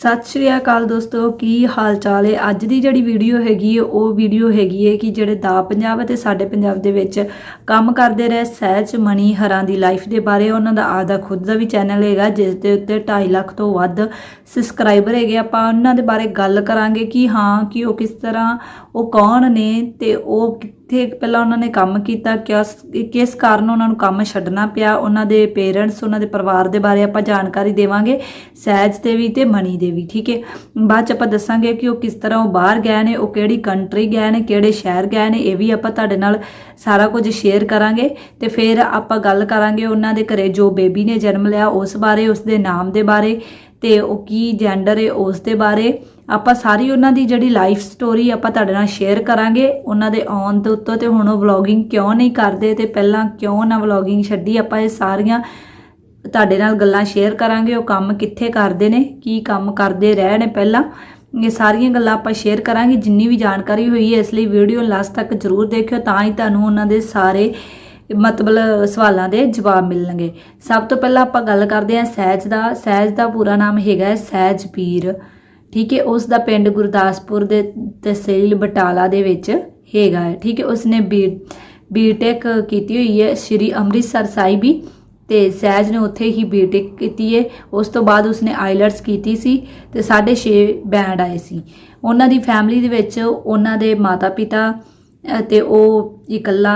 ਸਤਿ ਸ਼੍ਰੀ ਅਕਾਲ ਦੋਸਤੋ, ਕੀ ਹਾਲ ਚਾਲ ਹੈ? ਅੱਜ ਦੀ ਜਿਹੜੀ ਵੀਡੀਓ ਹੈਗੀ ਹੈ, ਉਹ ਵੀਡੀਓ ਹੈਗੀ ਹੈ ਕਿ ਜਿਹੜੇ ਦਾ ਪੰਜਾਬ ਅਤੇ ਸਾਡੇ ਪੰਜਾਬ ਦੇ ਵਿੱਚ ਕੰਮ ਕਰਦੇ ਰਹੇ ਸਹਿਜ ਮਣੀ ਹਰਾਂ ਦੀ ਲਾਈਫ ਦੇ ਬਾਰੇ। ਉਹਨਾਂ ਦਾ ਆਦਾ ਖੁਦ ਦਾ ਵੀ ਚੈਨਲ ਹੈਗਾ, ਜਿਸ ਦੇ ਉੱਤੇ 2.5 ਲੱਖ ਤੋਂ ਵੱਧ ਸਬਸਕ੍ਰਾਈਬਰ ਹੈਗੇ। ਆਪਾਂ ਉਹਨਾਂ ਦੇ ਬਾਰੇ ਗੱਲ ਕਰਾਂਗੇ ਕਿ ਹਾਂ, ਕਿ ਉਹ ਕਿਸ ਤਰ੍ਹਾਂ, ਉਹ ਕੌਣ ਨੇ ਤੇ ਉਹ ਕਿੱਥੇ ਪਹਿਲਾਂ ਉਹਨਾਂ ਨੇ ਕੰਮ ਕੀਤਾ ਕਿਸ ਕਿਸ ਕਾਰਨ ਉਹਨਾਂ ਨੂੰ ਕੰਮ ਛੱਡਣਾ ਪਿਆ, ਉਹਨਾਂ ਦੇ ਪੇਰੈਂਟਸ, ਉਹਨਾਂ ਦੇ ਪਰਿਵਾਰ ਦੇ ਬਾਰੇ ਆਪਾਂ ਜਾਣਕਾਰੀ ਦੇਵਾਂਗੇ, ਸਹਿਜ ਦੇ ਵੀ ਤੇ ਮਣੀ ਦੇ ਵੀ, ਠੀਕ ਹੈ? ਬਾਅਦ ਚ ਆਪਾਂ ਦੱਸਾਂਗੇ ਕਿ ਉਹ ਕਿਸ ਤਰ੍ਹਾਂ ਉਹ ਬਾਹਰ ਗਏ ਨੇ, ਉਹ ਕਿਹੜੀ ਕੰਟਰੀ ਗਏ ਨੇ, ਕਿਹੜੇ ਸ਼ਹਿਰ ਗਏ ਨੇ, ਇਹ ਵੀ ਆਪਾਂ ਤੁਹਾਡੇ ਨਾਲ ਸਾਰਾ ਕੁਝ ਸ਼ੇਅਰ ਕਰਾਂਗੇ। ਤੇ ਫਿਰ ਆਪਾਂ ਗੱਲ ਕਰਾਂਗੇ ਉਹਨਾਂ ਦੇ ਘਰੇ ਜੋ ਬੇਬੀ ਨੇ ਜਨਮ ਲਿਆ, ਉਸ ਬਾਰੇ, ਉਸ ਦੇ ਨਾਮ ਦੇ ਬਾਰੇ, ਤੇ ਉਹ ਕੀ ਜੈਂਡਰ ਹੈ ਉਸ ਦੇ ਬਾਰੇ। ਆਪਾਂ ਸਾਰੀ ਉਹਨਾਂ ਦੀ ਜਿਹੜੀ ਲਾਈਫ ਸਟੋਰੀ ਆਪਾਂ ਤੁਹਾਡੇ ਨਾਲ ਸ਼ੇਅਰ ਕਰਾਂਗੇ, ਉਹਨਾਂ ਦੇ ਆਉਣ ਦੇ ਉੱਤੋਂ ਤੇ ਹੁਣ ਉਹ ਵਲੌਗਿੰਗ ਕਿਉਂ ਨਹੀਂ ਕਰਦੇ ਤੇ ਪਹਿਲਾਂ ਕਿਉਂ ਨਾ ਵਲੌਗਿੰਗ ਛੱਡੀ, ਆਪਾਂ ਇਹ ਸਾਰੀਆਂ ਤੁਹਾਡੇ ਨਾਲ ਗੱਲਾਂ ਸ਼ੇਅਰ ਕਰਾਂਗੇ, ਉਹ ਕੰਮ ਕਿੱਥੇ ਕਰਦੇ ਨੇ, ਕੀ ਕੰਮ ਕਰਦੇ ਰਹੇ ਨੇ ਪਹਿਲਾਂ, ਇਹ ਸਾਰੀਆਂ ਗੱਲਾਂ ਆਪਾਂ ਸ਼ੇਅਰ ਕਰਾਂਗੇ, ਜਿੰਨੀ ਵੀ ਜਾਣਕਾਰੀ ਹੋਈ ਹੈ ਇਸ ਲਈ ਵੀਡੀਓ ਲਾਸਟ ਤੱਕ ਜਰੂਰ ਦੇਖਿਓ, ਤਾਂ ਹੀ ਤੁਹਾਨੂੰ ਉਹਨਾਂ ਦੇ ਸਾਰੇ ਮਤਲਬ ਸਵਾਲਾਂ ਦੇ ਜਵਾਬ ਮਿਲਣਗੇ। ਸਭ ਤੋਂ ਪਹਿਲਾਂ ਆਪਾਂ ਗੱਲ ਕਰਦੇ ਹਾਂ ਸਹਿਜ ਦਾ ਸਹਿਜ ਦਾ ਪੂਰਾ ਨਾਮ ਹੈਗਾ ਹੈ ਸਹਿਜਪੀਰ ਠੀਕ ਹੈ ਉਸ ਦਾ ਪਿੰਡ ਗੁਰਦਾਸਪੁਰ ਦੇ ਤਹਿਸੀਲ ਬਟਾਲਾ ਦੇ ਵਿੱਚ ਹੈਗਾ ਹੈ। ਠੀਕ ਹੈ ਉਸਨੇ ਬੀ ਬੀਟੈਕ ਕੀਤੀ ਹੋਈ ਹੈ ਸ਼੍ਰੀ ਅੰਮ੍ਰਿਤਸਰ ਸਾਹਿਬੀ ਤੇ ਸਹਿਜ ਨੇ ਉੱਥੇ ਹੀ ਬੀਟੈਕ ਕੀਤੀ ਹੈ। ਉਸ ਤੋਂ ਬਾਅਦ ਉਸਨੇ ਆਈਲਟਸ ਕੀਤੀ ਸੀ ਤੇ 6.5 ਬੈਂਡ ਆਏ ਸੀ। ਉਹਨਾਂ ਦੀ ਫੈਮਿਲੀ ਦੇ ਵਿੱਚ ਉਹਨਾਂ ਦੇ ਮਾਤਾ-ਪਿਤਾ ਅ, ਤੇ ਉਹ ਇਕੱਲਾ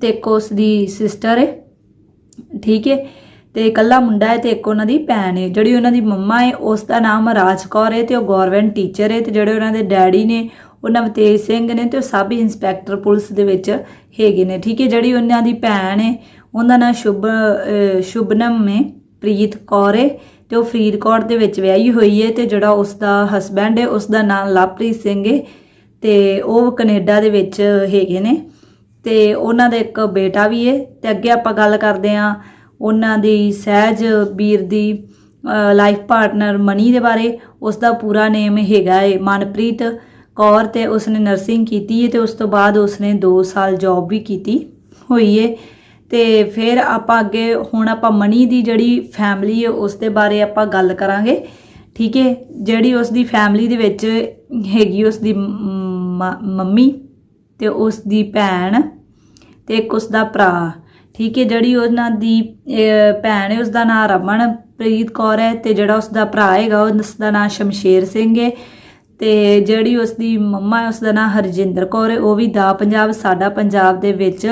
ਤੇ ਇੱਕ ਉਸ ਦੀ ਸਿਸਟਰ ਹੈ। ਠੀਕ ਹੈ ਤੇ ਇਕੱਲਾ ਮੁੰਡਾ ਹੈ ਤੇ ਇੱਕ ਉਹਨਾਂ ਦੀ ਭੈਣ ਹੈ। ਜਿਹੜੀ ਉਹਨਾਂ ਦੀ ਮੰਮਾ ਹੈ, ਉਸ ਦਾ ਨਾਮ ਰਾਜ ਕੌਰ ਹੈ ਤੇ ਉਹ ਗਵਰਨਮੈਂਟ ਟੀਚਰ ਹੈ ਤੇ ਜਿਹੜੇ ਉਹਨਾਂ ਦੇ ਡੈਡੀ ਨੇ, ਉਹ ਨਵਤੇਜ ਸਿੰਘ ਨੇ ਤੇ ਉਹ ਸਬ ਇੰਸਪੈਕਟਰ ਪੁਲਿਸ ਦੇ ਵਿੱਚ ਹੈਗੇ ਨੇ। ਠੀਕ ਹੈ, ਜਿਹੜੀ ਉਹਨਾਂ ਦੀ ਭੈਣ ਹੈ ਉਹਦਾ ਨਾਮ ਸ਼ੁਭ ਸ਼ੁਭਨਮ ਹੈ, ਪ੍ਰੀਤ ਕੌਰ ਹੈ ਤੇ ਉਹ ਫਰੀਦਕੋਟ ਦੇ ਵਿੱਚ ਵਿਆਹੀ ਹੋਈ ਹੈ ਤੇ ਜਿਹੜਾ ਉਸ ਦਾ ਹਸਬੈਂਡ ਹੈ, ਉਸ ਦਾ ਨਾਮ ਲਵਪ੍ਰੀਤ ਸਿੰਘ ਹੈ ਤੇ ਉਹ ਕੈਨੇਡਾ ਦੇ ਵਿੱਚ ਹੈਗੇ ਨੇ ਤੇ ਉਹਨਾਂ ਦਾ ਇੱਕ ਬੇਟਾ ਵੀ ਹੈ ਤੇ ਅੱਗੇ ਆਪਾਂ ਗੱਲ ਕਰਦੇ ਹਾਂ ਉਹਨਾਂ ਦੀ ਸਹਿਜ ਵੀਰ ਦੀ ਲਾਈਫ ਪਾਰਟਨਰ ਮਨੀ ਦੇ ਬਾਰੇ ਉਸ ਦਾ ਪੂਰਾ ਨੇਮ ਹੈਗਾ ਹੈ ਮਨਪ੍ਰੀਤ ਕੌਰ ਤੇ ਉਸਨੇ ਨਰਸਿੰਗ ਕੀਤੀ ਹੈ ਤੇ ਉਸ ਤੋਂ ਬਾਅਦ ਉਸਨੇ 2 ਸਾਲ ਜੌਬ ਵੀ ਕੀਤੀ ਹੋਈ ਹੈ ਤੇ ਫਿਰ ਆਪਾਂ ਅੱਗੇ, ਹੁਣ ਆਪਾਂ ਮਨੀ ਦੀ ਜਿਹੜੀ ਫੈਮਿਲੀ ਹੈ ਉਸ ਦੇ ਬਾਰੇ ਆਪਾਂ ਗੱਲ ਕਰਾਂਗੇ। ਠੀਕ ਹੈ ਜਿਹੜੀ ਉਸ ਦੀ ਫੈਮਿਲੀ ਦੇ ਵਿੱਚ ਹੈਗੀ ਉਸ ਦੀ ਮ- ਮੰਮੀ ਤੇ ਉਸ ਦੀ ਭੈਣ ਤੇ ਇੱਕ ਉਸ ਦਾ ਭਰਾ। ਠੀਕ ਹੈ, ਜਿਹੜੀ ਉਹਨਾਂ ਦੀ ਭੈਣ ਹੈ ਉਸ ਦਾ ਨਾਮ ਰਮਨਪ੍ਰੀਤ ਕੌਰ ਹੈ ਤੇ ਜਿਹੜਾ ਉਸ ਦਾ ਭਰਾ ਹੈਗਾ ਉਸ ਦਾ ਨਾਮ ਸ਼ਮਸ਼ੇਰ ਸਿੰਘ ਹੈ ਤੇ ਜਿਹੜੀ ਉਸ ਦੀ ਮੰਮਾ ਹੈ ਉਸ ਦਾ ਨਾਮ ਹਰਜਿੰਦਰ ਕੌਰ ਹੈ, ਉਹ ਵੀ ਦਾ ਪੰਜਾਬ, ਸਾਡਾ ਪੰਜਾਬ ਦੇ ਵਿੱਚ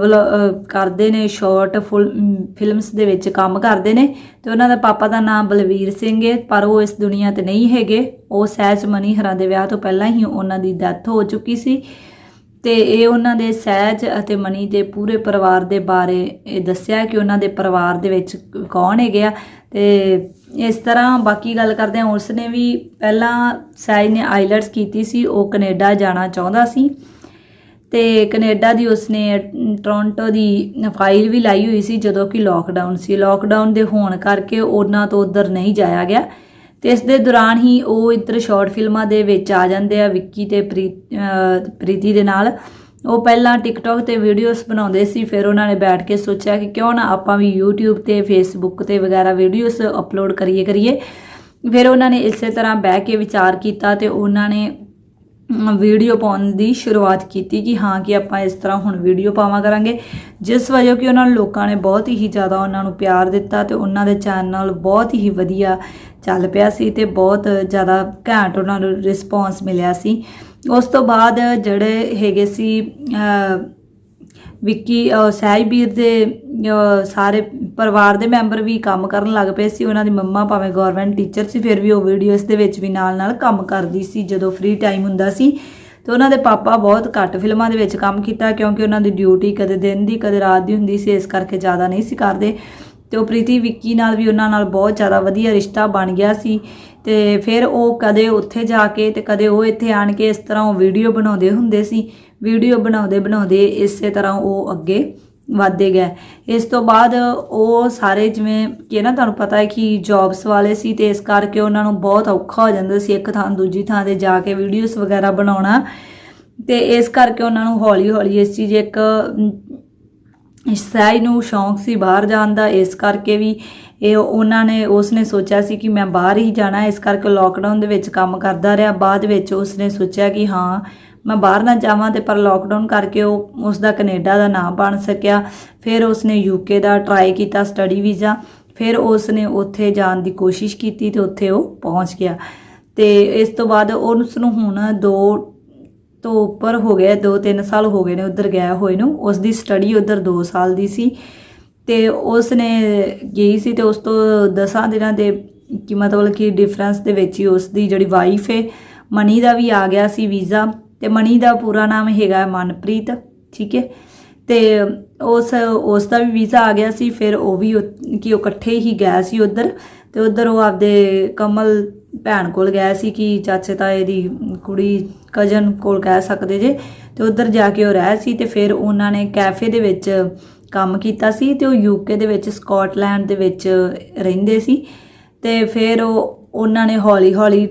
ਵਲੋ- ਕਰਦੇ ਨੇ ਸ਼ਾਰਟ ਫੁੱਲ ਫਿਲਮਸ ਦੇ ਵਿੱਚ ਕੰਮ ਕਰਦੇ ਨੇ ਤੇ ਉਹਨਾਂ ਦਾ ਪਾਪਾ ਦਾ ਨਾਮ ਬਲਵੀਰ ਸਿੰਘ ਹੈ, ਪਰ ਉਹ ਇਸ ਦੁਨੀਆ ਤੇ ਨਹੀਂ ਹੈਗੇ। ਉਹ ਸਹਿਜ ਮਨੀ ਹਰਾਂ ਦੇ ਵਿਆਹ ਤੋਂ ਪਹਿਲਾਂ ਹੀ ਉਹਨਾਂ ਦੀ ਡੈਥ ਹੋ ਚੁੱਕੀ ਸੀ ਤੇ ਇਹ ਉਹਨਾਂ ਦੇ ਸਹਿਜ ਅਤੇ ਮਨੀ ਦੇ ਪੂਰੇ ਪਰਿਵਾਰ ਦੇ ਬਾਰੇ ਇਹ ਦੱਸਿਆ ਕਿ ਉਹਨਾਂ ਦੇ ਪਰਿਵਾਰ ਦੇ ਵਿੱਚ ਕੌਣ ਹੈਗੇ ਆ। ਤੇ ਇਸ ਤਰ੍ਹਾਂ ਬਾਕੀ ਗੱਲ ਕਰਦੇ ਹਾਂ। ਉਸਨੇ ਵੀ ਪਹਿਲਾਂ ਸਹਿਜ ਨੇ ਆਈਲਟਸ ਕੀਤੀ ਸੀ। ਉਹ ਕੈਨੇਡਾ ਜਾਣਾ ਚਾਹੁੰਦਾ ਸੀ। ਤੇ ਕੈਨੇਡਾ ਦੀ ਉਸਨੇ ਟੋਰਾਂਟੋ ਦੀ ਫਾਈਲ ਵੀ ਲਾਈ ਹੋਈ ਸੀ ਜਦੋਂ ਕਿ ਲੋਕਡਾਊਨ ਸੀ। ਲੋਕਡਾਊਨ ਦੇ ਹੋਣ ਕਰਕੇ ਉਹਨਾਂ ਤੋਂ ਉਧਰ ਨਹੀਂ ਜਾਇਆ ਗਿਆ। ਤੇ ਇਸ ਦੇ ਦੌਰਾਨ ਹੀ ਉਹ ਇੱਧਰ ਸ਼ਾਰਟ ਫਿਲਮਾਂ ਦੇ ਵਿੱਚ ਆ ਜਾਂਦੇ ਆ, ਵਿੱਕੀ ਤੇ ਪ੍ਰੀ- ਪ੍ਰੀਤੀ ਦੇ ਨਾਲ। ਉਹ ਪਹਿਲਾਂ ਟਿਕਟੌਕ ਤੇ ਵੀਡੀਓਜ਼ ਬਣਾਉਂਦੇ ਸੀ, ਫਿਰ ਉਹਨਾਂ ਨੇ ਬੈਠ ਕੇ ਸੋਚਿਆ ਕਿ ਕਿਉਂ ਨਾ ਆਪਾਂ ਵੀ YouTube ਤੇ, Facebook ਤੇ ਵਗੈਰਾ ਵੀਡੀਓਜ਼ ਅਪਲੋਡ ਕਰੀਏ ਕਰੀਏ ਫਿਰ ਉਹਨਾਂ ਨੇ ਇਸੇ ਤਰ੍ਹਾਂ ਬਹਿ ਕੇ ਵਿਚਾਰ ਕੀਤਾ ਤੇ ਉਹਨਾਂ ਨੇ ਵੀਡੀਓ ਪਾਉਣ ਦੀ ਸ਼ੁਰੂਆਤ ਕੀਤੀ ਕਿ ਹਾਂ ਕਿ ਆਪਾਂ ਇਸ ਤਰ੍ਹਾਂ ਹੁਣ ਵੀਡੀਓ ਪਾਵਾਂ ਕਰਾਂਗੇ। ਜਿਸ ਵਜ੍ਹਾ ਕਿ ਉਹਨਾਂ ਲੋਕਾਂ ਨੇ ਬਹੁਤ ਹੀ ਜ਼ਿਆਦਾ ਉਹਨਾਂ ਨੂੰ ਪਿਆਰ ਦਿੱਤਾ ਤੇ ਉਹਨਾਂ ਦੇ ਚੈਨਲ ਬਹੁਤ ਹੀ ਵਧੀਆ ਚੱਲ ਪਿਆ ਸੀ ਤੇ ਬਹੁਤ ਜ਼ਿਆਦਾ ਘੈਂਟ ਉਹਨਾਂ ਨੂੰ ਰਿਸਪੌਂਸ ਮਿਲਿਆ ਸੀ। ਉਸ ਤੋਂ ਬਾਅਦ ਜਿਹੜੇ ਹੈਗੇ ਸੀ ਵਿੱਕੀ ਅਹ, ਸਹਿਜਵੀਰ ਦੇ ਸਾਰੇ ਪਰਿਵਾਰ ਦੇ ਮੈਂਬਰ ਵੀ ਕੰਮ ਕਰਨ ਲੱਗ ਪਏ ਸੀ। ਉਹਨਾਂ ਦੀ ਮੰਮਾ ਭਾਵੇਂ ਗਵਰਨਮੈਂਟ ਟੀਚਰ ਸੀ ਫਿਰ ਵੀ ਉਹ ਵੀਡੀਓਜ਼ ਦੇ ਵਿੱਚ ਵੀ ਨਾਲ ਨਾਲ ਕੰਮ ਕਰਦੀ ਸੀ ਜਦੋਂ ਫ੍ਰੀ ਟਾਈਮ ਹੁੰਦਾ ਸੀ। ਤੇ ਉਹਨਾਂ ਦੇ ਪਾਪਾ ਬਹੁਤ ਘੱਟ ਫਿਲਮਾਂ ਦੇ ਵਿੱਚ ਕੰਮ ਕੀਤਾ ਕਿਉਂਕਿ ਉਹਨਾਂ ਦੀ ਡਿਊਟੀ ਕਦੇ ਦਿਨ ਦੀ ਕਦੇ ਰਾਤ ਦੀ ਹੁੰਦੀ ਸੀ ਇਸ ਕਰਕੇ ਜ਼ਿਆਦਾ ਨਹੀਂ ਸੀ ਕਰਦੇ। ਤੇ ਉਹ ਪ੍ਰੀਤੀ ਵਿੱਕੀ ਨਾਲ ਵੀ ਉਹਨਾਂ ਨਾਲ ਬਹੁਤ ਜ਼ਿਆਦਾ ਵਧੀਆ ਰਿਸ਼ਤਾ ਬਣ ਗਿਆ ਸੀ। ਤੇ ਫਿਰ ਉਹ ਕਦੇ ਉੱਥੇ ਜਾ ਕੇ ਤੇ ਕਦੇ ਉਹ ਇੱਥੇ ਆਣ ਕੇ ਇਸ ਤਰ੍ਹਾਂ ਉਹ ਵੀਡੀਓ ਬਣਾਉਂਦੇ ਹੁੰਦੇ ਸੀ। ਵੀਡੀਓ ਬਣਾਉਂਦੇ ਬਣਾਉਂਦੇ ਇਸੇ ਤਰ੍ਹਾਂ ਉਹ ਅੱਗੇ ਵਧਦੇ ਗਏ। ਇਸ ਤੋਂ ਬਾਅਦ ਉਹ ਸਾਰੇ ਜਿਵੇਂ ਕਿ ਨਾ ਤੁਹਾਨੂੰ ਪਤਾ ਹੈ ਕਿ ਜੌਬਸ ਵਾਲੇ ਸੀ ਤੇ ਇਸ ਕਰਕੇ ਉਹਨਾਂ ਨੂੰ ਬਹੁਤ ਔਖਾ ਹੋ ਜਾਂਦਾ ਸੀ ਇੱਕ ਥਾਂ ਦੂਜੀ ਥਾਂ ਤੇ ਜਾ ਕੇ ਵੀਡੀਓਜ਼ ਵਗੈਰਾ ਬਣਾਉਣਾ। ਤੇ ਇਸ ਕਰਕੇ ਉਹਨਾਂ ਨੂੰ ਹੌਲੀ ਹੌਲੀ ਇਸ ਚੀਜ਼ ਇੱਕ ਅਮ, ਸਹਿਜ ਨੂੰ ਸ਼ੌਂਕ ਸੀ ਬਾਹਰ ਜਾਣ ਦਾ। ਇਸ ਕਰਕੇ ਵੀ ਇਹ ਉਹਨਾਂ ਨੇ ਉਸਨੇ ਸੋਚਿਆ ਸੀ ਕਿ ਮੈਂ ਬਾਹਰ ਹੀ ਜਾਣਾ। ਇਸ ਕਰਕੇ ਲੋਕਡਾਊਨ ਦੇ ਵਿੱਚ ਕੰਮ ਕਰਦਾ ਰਿਹਾ। ਬਾਅਦ ਵਿੱਚ ਉਸਨੇ ਸੋਚਿਆ ਕਿ ਹਾਂ ਮੈਂ ਬਾਹਰ ਨਾ ਜਾਵਾਂ ਤੇ ਪਰ ਲੋਕਡਾਊਨ ਕਰਕੇ ਉਹ ਉਸ ਦਾ ਕੈਨੇਡਾ ਦਾ ਨਾਂ ਬਣ ਸਕਿਆ। ਫਿਰ ਉਸਨੇ ਯੂਕੇ ਦਾ ਟਰਾਈ ਕੀਤਾ ਸਟੱਡੀ ਵੀਜ਼ਾ ਫਿਰ ਉਸਨੇ ਉੱਥੇ ਜਾਣ ਦੀ ਕੋਸ਼ਿਸ਼ ਕੀਤੀ ਤੇ ਉੱਥੇ ਉਹ ਪਹੁੰਚ ਗਿਆ। ਤੇ ਇਸ ਤੋਂ ਬਾਅਦ ਉਸ ਨੂੰ ਹੁਣ ਦੋ ਤੋਂ ਉੱਪਰ ਹੋ ਗਿਆ 2-3 ਸਾਲ ਹੋ ਗਏ ਨੇ ਉੱਧਰ ਗਿਆ ਹੋਏ ਨੂੰ। ਉਸ ਦੀ ਸਟੱਡੀ ਉੱਧਰ 2 ਸਾਲ ਦੀ ਸੀ। ਤੇ ਉਸ ਨੇ ਗਈ ਸੀ ਤੇ ਉਸ ਤੋਂ 10 ਦਿਨਾਂ ਦੇ ਕਿ ਮਤਲਬ ਕਿ ਡਿਫਰੈਂਸ ਦੇ ਵਿੱਚ ਹੀ ਉਸ ਦੀ ਜਿਹੜੀ ਵਾਈਫ ਹੈ ਮਨੀ ਦਾ ਵੀ ਆ ਗਿਆ ਸੀ ਵੀਜ਼ਾ ਤੇ ਮਣੀ ਦਾ ਪੂਰਾ ਨਾਮ ਹੈਗਾ ਮਨਪ੍ਰੀਤ, ਠੀਕ ਹੈ? ਤੇ ਉਸ ਉਸ ਦਾ ਵੀ ਵੀਜ਼ਾ ਆ ਗਿਆ ਸੀ, ਫਿਰ ਉਹ ਵੀ ਉ- ਕਿ ਉਹ ਇਕੱਠੇ ਹੀ ਗਿਆ ਸੀ ਉੱਧਰ ਤੇ ਉੱਧਰ ਉਹ ਆਪਦੇ ਕਮਲ ਭੈਣ ਕੋਲ ਗਿਆ ਸੀ ਕਿ ਚਾਚੇ ਤਾਏ ਦੀ ਕੁੜੀ ਕਜ਼ਨ ਕੋਲ ਕਹਿ ਸਕਦੇ ਜੇ। ਤੇ ਉੱਧਰ ਜਾ ਕੇ ਉਹ ਰਹਿ ਸੀ ਤੇ ਫਿਰ ਉਹਨਾਂ ਨੇ ਕੈਫੇ ਦੇ ਵਿੱਚ ਕੰਮ ਕੀਤਾ ਸੀ ਤੇ ਉਹ ਯੂਕੇ ਦੇ ਵਿੱਚ, ਸਕਾਟਲੈਂਡ ਦੇ ਵਿੱਚ ਰਹਿੰਦੇ ਸੀ। ਤੇ ਫਿਰ ਉਹ, ਉਹਨਾਂ ਨੇ ਹੌਲੀ ਹੌਲੀ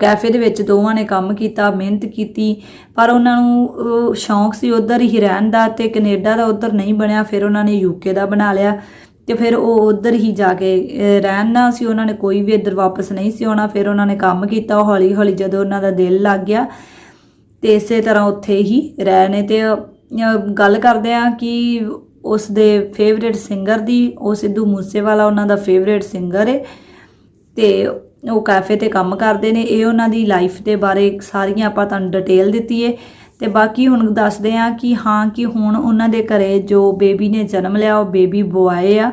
ਕੈਫੇ ਦੇ ਵਿੱਚ ਦੋਵਾਂ ਨੇ ਕੰਮ ਕੀਤਾ, ਮਿਹਨਤ ਕੀਤੀ, ਪਰ ਉਹਨਾਂ ਨੂੰ ਉਹ ਸ਼ੌਂਕ ਸੀ ਉਧਰ ਹੀ ਰਹਿਣ ਦਾ ਤੇ ਕੈਨੇਡਾ ਦਾ ਉਧਰ ਨਹੀਂ ਬਣਿਆ, ਫਿਰ ਉਹਨਾਂ ਨੇ ਯੂਕੇ ਦਾ ਬਣਾ ਲਿਆ ਤੇ ਫਿਰ ਉਹ ਉਧਰ ਹੀ ਜਾ ਕੇ, ਅਹ, ਰਹਿਣਾ ਸੀ, ਉਹਨਾਂ ਨੇ ਕੋਈ ਵੀ ਇੱਧਰ ਵਾਪਸ ਨਹੀਂ ਸੀ ਆਉਣਾ, ਫਿਰ ਉਹਨਾਂ ਨੇ ਕੰਮ ਕੀਤਾ ਹੌਲੀ ਹੌਲੀ ਜਦੋਂ ਉਹਨਾਂ ਦਾ ਦਿਲ ਲੱਗ ਗਿਆ ਤੇ ਇਸੇ ਤਰ੍ਹਾਂ ਉੱਥੇ ਹੀ ਰਹਿਣੇ ਤੇ ਗੱਲ ਕਰਦੇ ਆ ਕਿ ਉਸ ਦੇ ਫੇਵਰੇਟ ਸਿੰਗਰ ਦੀ, ਉਹ ਸਿੱਧੂ ਮੂਸੇਵਾਲਾ ਉਹਨਾਂ ਦਾ ਫੇਵਰੇਟ ਸਿੰਗਰ ਹੈ ਤੇ ਉਹ ਕੈਫੇ ਤੇ ਕੰਮ ਕਰਦੇ ਨੇ ਇਹ ਉਹਨਾਂ ਦੀ ਲਾਈਫ ਦੇ ਬਾਰੇ ਸਾਰੀਆਂ ਆਪਾਂ ਤੁਹਾਨੂੰ ਡਿਟੇਲ ਦਿੱਤੀ ਏ। ਤੇ ਬਾਕੀ ਹੁਣ ਦੱਸਦੇ ਆ ਕਿ ਹਾਂ ਕਿ ਹੁਣ ਉਹਨਾਂ ਦੇ ਘਰੇ ਜੋ ਬੇਬੀ ਨੇ ਜਨਮ ਲਿਆ ਉਹ ਬੇਬੀ ਬੁਆਏ ਆ।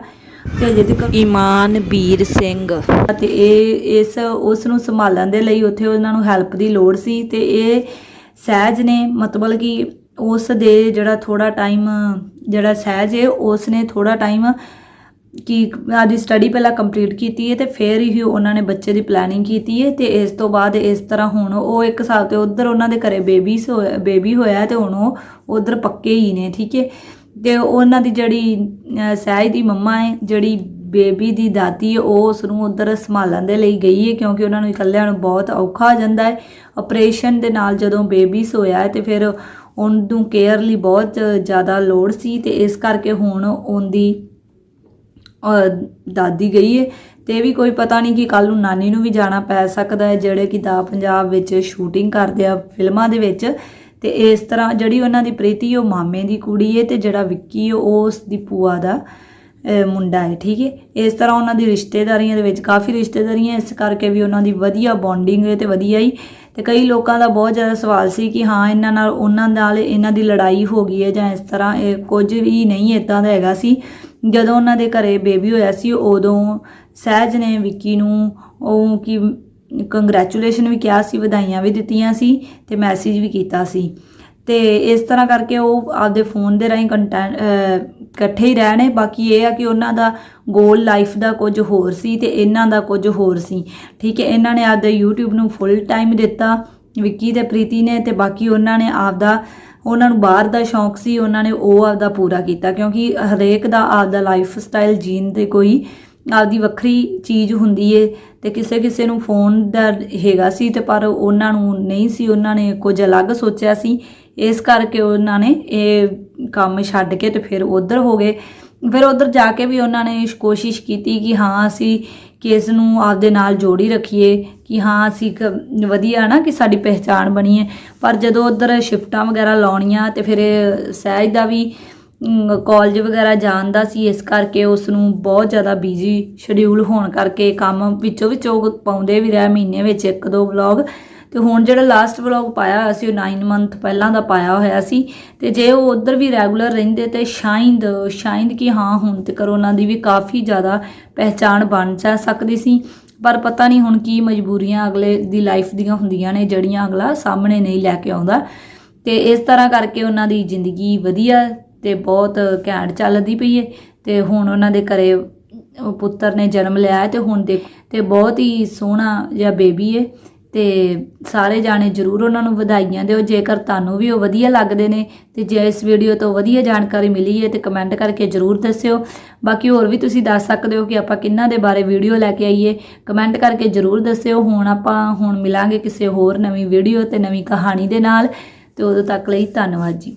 ਤੇ ਅਜੇ ਤੱਕ ਇਮਾਨ ਵੀਰ ਸਿੰਘ। ਤੇ ਇਹ ਇਸ ਉਸ ਨੂੰ ਸੰਭਾਲਣ ਦੇ ਲਈ ਉੱਥੇ ਉਹਨਾਂ ਨੂੰ ਹੈਲਪ ਦੀ ਲੋੜ ਸੀ ਤੇ ਇਹ ਸਹਿਜ ਨੇ ਮਤਲਬ ਕਿ ਉਸ ਦੇ ਜਿਹੜਾ ਥੋੜਾ ਟਾਈਮ ਜਿਹੜਾ ਸਹਿਜ ਹੈ ਉਸ ਨੇ ਥੋੜਾ ਟਾਈਮ ਕਿ ਆਦੀ ਸਟੱਡੀ ਪਹਿਲਾਂ ਕੰਪਲੀਟ ਕੀਤੀ ਹੈ ਤੇ ਫਿਰ ਹੀ ਉਹਨਾਂ ਨੇ ਬੱਚੇ ਦੀ ਪਲੈਨਿੰਗ ਕੀਤੀ ਹੈ ਤੇ ਇਸ ਤੋਂ ਬਾਅਦ ਇਸ ਤਰ੍ਹਾਂ ਹੁਣ ਉਹ ਇੱਕ ਸਾਲ ਤੇ ਉਧਰ ਉਹਨਾਂ ਦੇ ਘਰੇ ਬੇਬੀਸ ਹੋਇਆ ਬੇਬੀ ਹੋਇਆ ਤੇ ਹੁਣ ਉਹ ਉਧਰ ਪੱਕੇ ਹੀ ਨੇ ਠੀਕ ਹੈ? ਤੇ ਉਹਨਾਂ ਦੀ ਜਿਹੜੀ ਅਹ, ਸਹਿਜ ਦੀ ਮੰਮਾ ਹੈ ਜਿਹੜੀ ਬੇਬੀ ਦੀ ਦਾਦੀ ਹੈ ਉਹ ਉਸ ਨੂੰ ਉਧਰ ਸੰਭਾਲਣ ਦੇ ਲਈ ਗਈ ਹੈ ਕਿਉਂਕਿ ਉਹਨਾਂ ਨੂੰ ਇਕੱਲਿਆਂ ਨੂੰ ਬਹੁਤ ਔਖਾ ਹੋ ਜਾਂਦਾ ਹੈ। ਆਪਰੇਸ਼ਨ ਦੇ ਨਾਲ ਜਦੋਂ ਬੇਬੀਸ ਹੋਇਆ ਹੈ ਤੇ ਫਿਰ ਉਹਨੂੰ ਕੇਅਰ ਲਈ ਬਹੁਤ ਜ਼ਿਆਦਾ ਲੋੜ ਸੀ ਤੇ ਇਸ ਕਰਕੇ ਹੁਣ ਉਹਦੀ ਦਾਦੀ ਗਈ ਹੈ ਤੇ ਇਹ ਵੀ ਕੋਈ ਪਤਾ ਨਹੀਂ ਕਿ ਕੱਲ ਨੂੰ ਨਾਨੀ ਨੂੰ ਵੀ ਜਾਣਾ ਪੈ ਸਕਦਾ ਹੈ ਜਿਹੜੇ ਕਿ ਦਾ ਪੰਜਾਬ ਵਿੱਚ ਸ਼ੂਟਿੰਗ ਕਰਦੇ ਆ ਫਿਲਮਾਂ ਦੇ ਵਿੱਚ। ਤੇ ਇਸ ਤਰ੍ਹਾਂ ਜਿਹੜੀ ਉਹਨਾਂ ਦੀ ਪ੍ਰੀਤੀ ਉਹ ਮਾਮੇ ਦੀ ਕੁੜੀ ਹੈ ਤੇ ਜਿਹੜਾ ਵਿੱਕੀ ਹੈ, ਉਹ ਉਸ ਦੀ ਪੂਆ ਦਾ ਮੁੰਡਾ ਹੈ ਠੀਕ ਹੈ ਇਸ ਤਰ੍ਹਾਂ ਉਹਨਾਂ ਦੀ ਰਿਸ਼ਤੇਦਾਰੀਆਂ ਦੇ ਵਿੱਚ ਕਾਫੀ ਰਿਸ਼ਤੇਦਾਰੀਆਂ ਇਸ ਕਰਕੇ ਵੀ ਉਹਨਾਂ ਦੀ ਵਧੀਆ ਬੌਂਡਿੰਗ ਹੈ ਤੇ ਵਧੀਆ ਹੀ। ਤੇ ਕਈ ਲੋਕਾਂ ਦਾ ਬਹੁਤ ਜ਼ਿਆਦਾ ਸਵਾਲ ਸੀ ਕਿ ਹਾਂ ਇਹਨਾਂ ਨਾਲ ਉਹਨਾਂ ਨਾਲ ਇਹਨਾਂ ਦੀ ਲੜਾਈ ਹੋ ਗਈ ਹੈ ਜਾਂ ਇਸ ਤਰ੍ਹਾਂ ਇਹ ਕੁਝ ਵੀ ਨਹੀਂ ਇਦਾਂ ਦਾ ਹੈਗਾ ਸੀ। ਜਦੋਂ ਉਹਨਾਂ ਦੇ ਘਰੇ ਬੇਬੀ ਹੋਇਆ ਸੀ, ਉਦੋਂ ਸਹਿਜ ਨੇ ਵਿੱਕੀ ਨੂੰ ਉਹ ਕਿ ਕੰਗ੍ਰੈਚੁਲੇਸ਼ਨ ਵੀ ਕਿਹਾ ਸੀ, ਵਧਾਈਆਂ ਵੀ ਦਿੱਤੀਆਂ ਸੀ ਤੇ ਮੈਸੇਜ ਵੀ ਕੀਤਾ ਸੀ। ਤੇ ਇਸ ਤਰ੍ਹਾਂ ਕਰਕੇ ਉਹ ਆਪਦੇ ਫੋਨ ਦੇ ਰਾਹੀਂ ਕੰਟੈਂਟ ਇਕੱਠੇ ਹੀ ਰਹਿਣੇ। ਬਾਕੀ ਇਹ ਆ ਕਿ ਉਹਨਾਂ ਦਾ ਗੋਲ ਲਾਈਫ ਦਾ ਕੁਝ ਹੋਰ ਸੀ ਤੇ ਇਹਨਾਂ ਦਾ ਕੁਝ ਹੋਰ ਸੀ। ਠੀਕ ਹੈ, ਇਹਨਾਂ ਨੇ ਆਪਦੇ YouTube ਨੂੰ ਫੁੱਲ ਟਾਈਮ ਦਿੱਤਾ, ਵਿੱਕੀ ਤੇ ਪ੍ਰੀਤੀ ਨੇ ਤੇ ਬਾਕੀ ਉਹਨਾਂ ਨੇ ਆਪਦਾ ਉਹਨਾਂ ਨੂੰ ਬਾਹਰ ਦਾ ਸ਼ੌਂਕ ਸੀ, ਉਹਨਾਂ ਨੇ ਉਹ ਆਪਦਾ ਪੂਰਾ ਕੀਤਾ ਕਿਉਂਕਿ ਹਰੇਕ ਦਾ ਆਪਦਾ ਲਾਈਫ ਸਟਾਈਲ ਜੀਣ ਦੇ ਕੋਈ ਆਪਦੀ ਵੱਖਰੀ ਚੀਜ਼ ਹੁੰਦੀ ਏ ਤੇ ਕਿਸੇ ਕਿਸੇ ਨੂੰ ਫੋਨ ਦਾ ਹੈਗਾ ਸੀ ਤੇ ਪਰ ਉਹਨਾਂ ਨੂੰ ਨਹੀਂ ਸੀ, ਉਹਨਾਂ ਨੇ ਕੁਝ ਅਲੱਗ ਸੋਚਿਆ ਸੀ। ਇਸ ਕਰਕੇ ਉਹਨਾਂ ਨੇ ਇਹ ਕੰਮ ਛੱਡ ਕੇ ਤੇ ਫਿਰ ਉਧਰ ਹੋ ਗਏ। ਫਿਰ ਉਧਰ ਜਾ ਕੇ ਵੀ ਉਹਨਾਂ ਨੇ ਕੋਸ਼ਿਸ਼ ਕੀਤੀ ਕਿ ਹਾਂ, ਅਸੀਂ ਕੇਸ ਨੂੰ ਆਪਦੇ ਨਾਲ ਜੋੜੀ ਰੱਖੀਏ, ਕਿ ਹਾਂ, ਅਸੀਂ ਇੱਕ ਵਧੀਆ ਨਾ ਕਿ ਸਾਡੀ ਪਹਿਚਾਣ ਬਣੀਏ। ਪਰ ਜਦੋਂ ਉਧਰ ਸ਼ਿਫਟਾਂ ਵਗੈਰਾ ਲਾਉਣੀਆਂ ਤੇ ਫਿਰ ਸਹਿਜ ਦਾ ਵੀ ਕਾਲਜ ਵਗੈਰਾ ਜਾਣ ਦਾ ਸੀ, ਇਸ ਕਰਕੇ ਉਸ ਨੂੰ ਬਹੁਤ ਜ਼ਿਆਦਾ ਬਿਜ਼ੀ ਸ਼ਡਿਊਲ ਹੋਣ ਕਰਕੇ ਕੰਮ ਵਿੱਚੋਂ ਵਿੱਚੋਂ ਪਾਉਂਦੇ ਵੀ ਰਿਹਾ, ਮਹੀਨੇ ਵਿੱਚ ਇੱਕ ਦੋ ਵਲੌਗ ਤੇ ਹੁਣ ਜਿਹੜਾ ਲਾਸਟ ਵਲੌਗ ਪਾਇਆ ਹੋਇਆ ਸੀ, ਉਹ 9 ਮੰਥ ਪਹਿਲਾਂ ਦਾ ਪਾਇਆ ਹੋਇਆ ਸੀ। ਤੇ ਜੇ ਉਹ ਉਧਰ ਵੀ ਰੈਗੂਲਰ ਰਹਿੰਦੇ ਤੇ ਸ਼ਾਇਦ ਸ਼ਾਇਦ ਕਿ ਹਾਂ, ਹੁਣ ਤੇ ਕਰੋਨਾ ਦੀ ਵੀ ਕਾਫੀ ਜ਼ਿਆਦਾ ਪਹਿਚਾਣ ਬਣ ਜਾ ਸਕਦੀ ਸੀ। ਪਰ ਪਤਾ ਨਹੀਂ ਹੁਣ ਕੀ ਮਜਬੂਰੀਆਂ ਅਗਲੇ ਦੀ ਲਾਈਫ ਦੀਆਂ ਹੁੰਦੀਆਂ ਨੇ, ਜਿਹੜੀਆਂ ਅਗਲਾ ਸਾਹਮਣੇ ਨਹੀਂ ਲੈ ਕੇ ਆਉਂਦਾ। ਤੇ ਇਸ ਤਰ੍ਹਾਂ ਕਰਕੇ ਉਹਨਾਂ ਦੀ ਜ਼ਿੰਦਗੀ ਵਧੀਆ ਤੇ ਬਹੁਤ ਘੈਂਟ ਚੱਲਦੀ ਪਈ ਏ। ਤੇ ਹੁਣ ਉਹਨਾਂ ਦੇ ਘਰੇ ਪੁੱਤਰ ਨੇ ਜਨਮ ਲਿਆ ਹੈ ਤੇ ਹੁਣ ਦੇ ਤੇ ਬਹੁਤ ਹੀ ਸੋਹਣਾ ਜਿਹਾ ਬੇਬੀ ਏ। ਤੇ ਸਾਰੇ ਜਾਣੇ ਜਰੂਰ ਉਹਨਾਂ ਨੂੰ ਵਧਾਈਆਂ ਦਿਓ। ਜੇਕਰ ਤੁਹਾਨੂੰ ਵੀ ਉਹ ਵਧੀਆ ਲੱਗਦੇ ਨੇ ਤੇ ਜੇ ਇਸ ਵੀਡੀਓ ਤੋਂ ਵਧੀਆ ਜਾਣਕਾਰੀ ਮਿਲੀ ਹੈ ਤੇ ਕਮੈਂਟ ਕਰਕੇ ਜਰੂਰ ਦੱਸਿਓ। ਬਾਕੀ ਹੋਰ ਵੀ ਤੁਸੀਂ ਦੱਸ ਸਕਦੇ ਹੋ ਕਿ ਆਪਾਂ ਕਿੰਨਾ ਦੇ ਬਾਰੇ ਵੀਡੀਓ ਲੈ ਕੇ ਆਈਏ। ਕਮੈਂਟ ਕਰਕੇ ਜਰੂਰ ਦੱਸਿਓ। ਹੁਣ ਆਪਾਂ ਹੁਣ ਮਿਲਾਂਗੇ ਕਿਸੇ ਹੋਰ ਨਵੀਂ ਵੀਡੀਓ ਤੇ ਨਵੀਂ ਕਹਾਣੀ ਦੇ ਨਾਲ। ਤੇ ਉਦੋਂ ਤੱਕ ਲਈ ਧੰਨਵਾਦ ਜੀ।